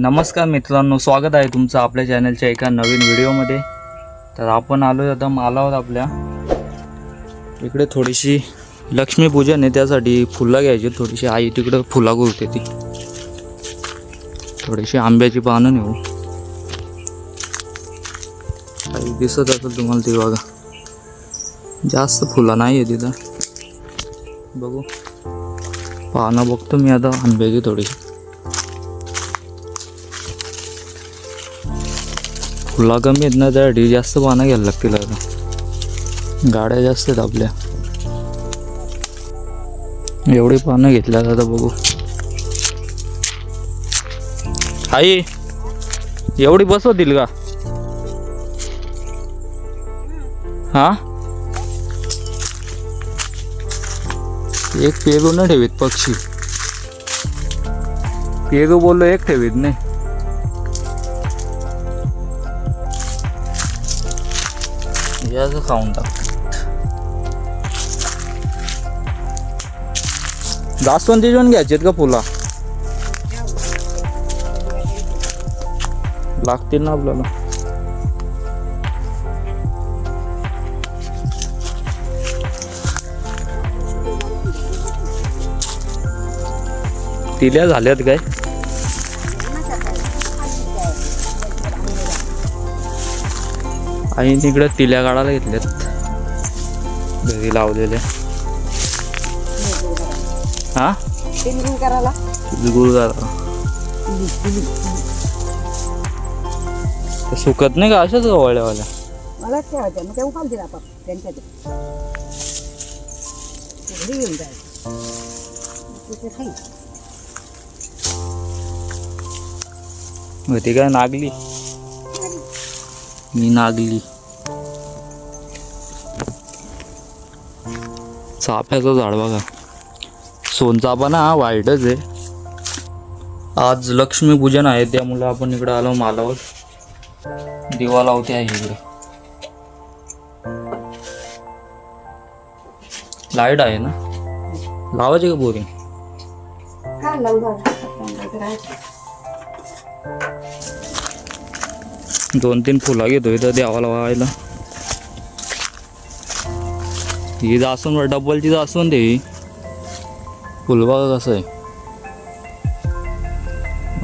नमस्कार मित्रांनो स्वागत आहे तुमचं आपल्या चॅनलच्या एका नवीन व्हिडिओमध्ये. तर आपण आलो आहे आता मालावर आपल्या. इकडे थोडीशी लक्ष्मीपूजन आहे त्यासाठी फुलं घ्यायची. थोडीशी आई तिकडं फुला गुरते ती. थोडीशी आंब्याची पानं नेऊ. काही दिसत असेल तुम्हाला ती बघा. जास्त फुलं नाही आहे तिथं. बघू. पानं बघतो मी आता आंब्याची थोडीशी. फुला कमी आहेत ना त्यासाठी जास्त पानं घ्यायला लागतील आता. गाड्या जास्त आहेत आपल्या. एवढी पानं घेतल्या आता बघू. आई एवढी बसवतील का? हा? एक पेरू न ठेवीत पक्षी. पेरू बोललो एक ठेवीत नाही. याचं खाऊन टाक. जास्वंदी जेवण घ्यायचेत का फुला? लागतील ना आपल्याला. तिल्या झाल्यात काय? आई तिकडे तिल्या काढायला घेतल्यात. घरी लावलेल्या हा? करायला सुकत नाही का अशाच गवळ्यावाल्या मला मग ते आपण. त्यांच्या घेऊन जायचं. काय नागली? मी नागली. चाफ्याचं झाड बघा. सोनचाफा ना वाईटच आहे. आज लक्ष्मीपूजन आहे त्यामुळे आपण इकडं आलो मालावर. दिवा लावते आहे इकडे. लाइट आहे ना? लावायची का बोरिंग? दोन तीन फुलं घेतो इथं देवाला व्हायला. ही जासून डबलची जासून दे ही. कसं आहे.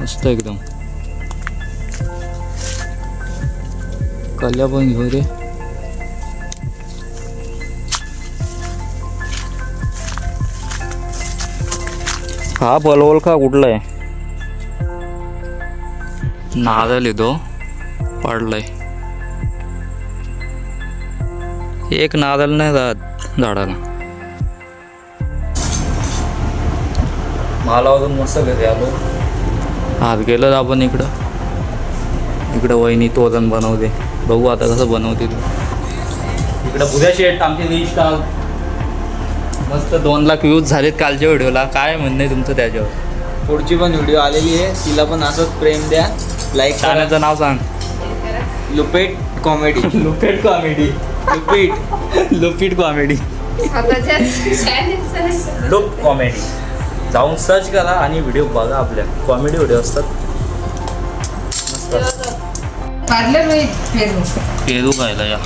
मस्त एकदम. कल्या पण घेऊ रे. हा पलवल का कुठला आहे? नादल येतो. पडलाय. एक नादल नाही जात झाडाला मालावरून मस्त घरी आलो आज गेलो आपण इकडं. इकडं वहिनी तोरण बनवते. बघू आता कसं बनवते तू. इकडं बुद्या शेट आमचे इंस्टा मस्त दोन लाख व्ह्यूज झालेत कालच्या व्हिडिओला. काय म्हणणं तुमचं त्याच्यावर? पुढची पण व्हिडिओ आलेली आहे. तिला पण असंच प्रेम द्या. लाईक चॅनलचं नाव सांग. लुपेट कॉमेडी. लुपेट कॉमेडी. लुपेट. लुपिट कॉमेडी. लुप कॉमेडी. जाऊन सर्च करा आणि व्हिडिओ बघा आपल्या. कॉमेडी व्हिडिओ असतात. पेरू खायला या.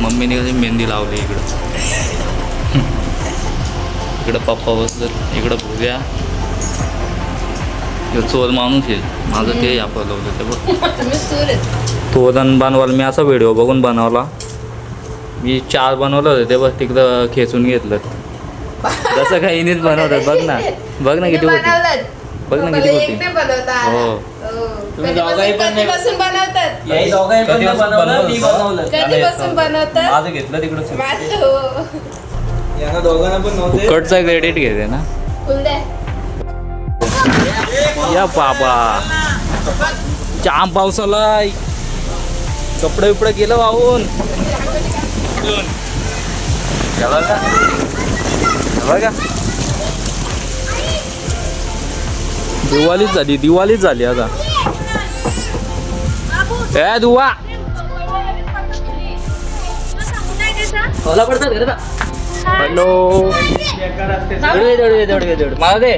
मम्मीने कशी मेहंदी लावली इकडं. इकडं पप्पा बसलं इकडं भुग्या ह्यो चोर माणूस आहे. माझं ते आपण लावलं ते बघ. तोरण बनवायला मी असा व्हिडिओ बघून बनवला. मी चार बनवलं होतं ते बघ तिकडं खेचून घेतलं. जसं काही इनीच बनवतात बघ ना. बघ ना किती होती. बघ ना किती होती. हो. तुम्ही दोघाही पण नाही- कधीपासून बनवतात? याही दोघांनी पण कधीपासून बनवलं मी बनवलं? बनवलं कधीपासून बनवतात? माझं घेतलं तिकडं माझं हो. यांना दोघांना पण नव्हते. कडचा क्रेडिट घेते ना. फुल द्या. या बाबा. जाम पावसाला कपडे बिपडे गेलं वाहून. बघा. दिवाळीच झाली दिवाळीच झाली आता. ए दुवा. हॅलो. मला दे.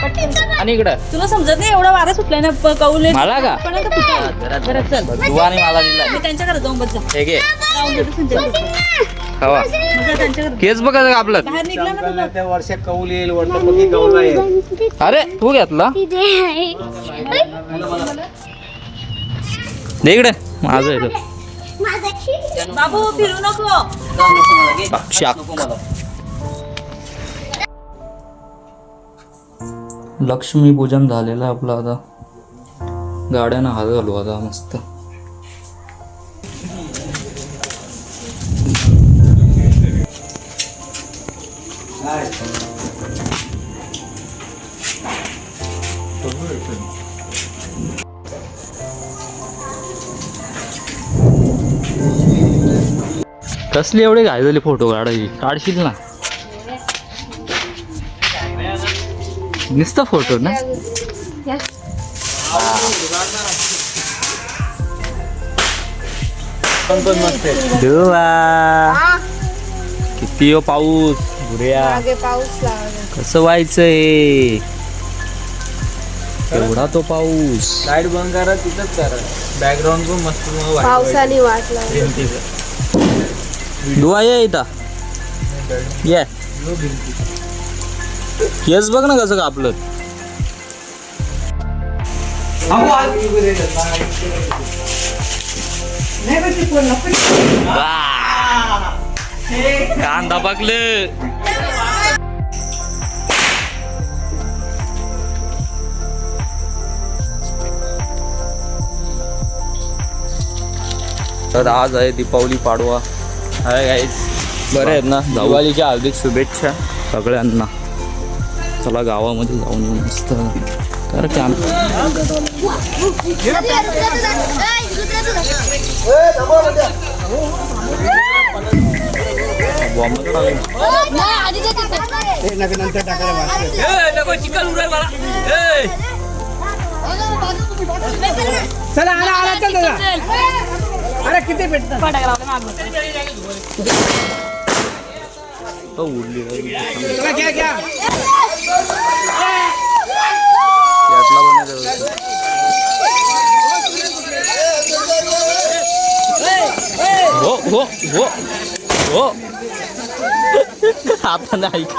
आणि इकडं. तुला समजत नाही एवढा वारा सुटलाय ना प- कौले मला का? पण आता कुठं? बरं चल. तू आणि मला दिला मी त्यांच्या घरात जाऊन बस हे घे. जाऊन देतो संध्याकाळी. हवा मग जा त्यांच्या घरात. केस बघा का आपलं. बाहेर निघला ना तुझा. त्या वर्षात कौल येईल कौल आहे. अरे तू घेतला? दे इकडे. माझं आहे तो. बाबू फिरू नको. शाक. लक्ष्मीपूजन झालेलं आहे आपलं आता. गाड्यानं हात घालू आता मस्त. कसली एवढे घाय झाले फोटो काढायची? काढशील ना. नुसतं फोटो ना? देवा किती हो पाऊस? मागे पाऊस कसं व्हायचंय? एवढा तो पाऊस. लाइट बंद करा तिथंच करा. बॅकग्राऊंड पण मस्त. पावसाने वाट लागली भिंतीचं. दुआ ये इथं. ये. केस बघ ना कसं कापलं. कांदा बघलं तर आज आहे दीपावली पाडवा. हाय गाईज बरे आहेत ना? दिवाळीच्या हार्दिक शुभेच्छा सगळ्यांना. चला गावामध्ये जाऊन येऊ मस्त. तर की चला आला आला चल अरे किती भेटतात? उडली चला घ्या घ्या यातला बनवलं हो हो हो हो आपण ऐक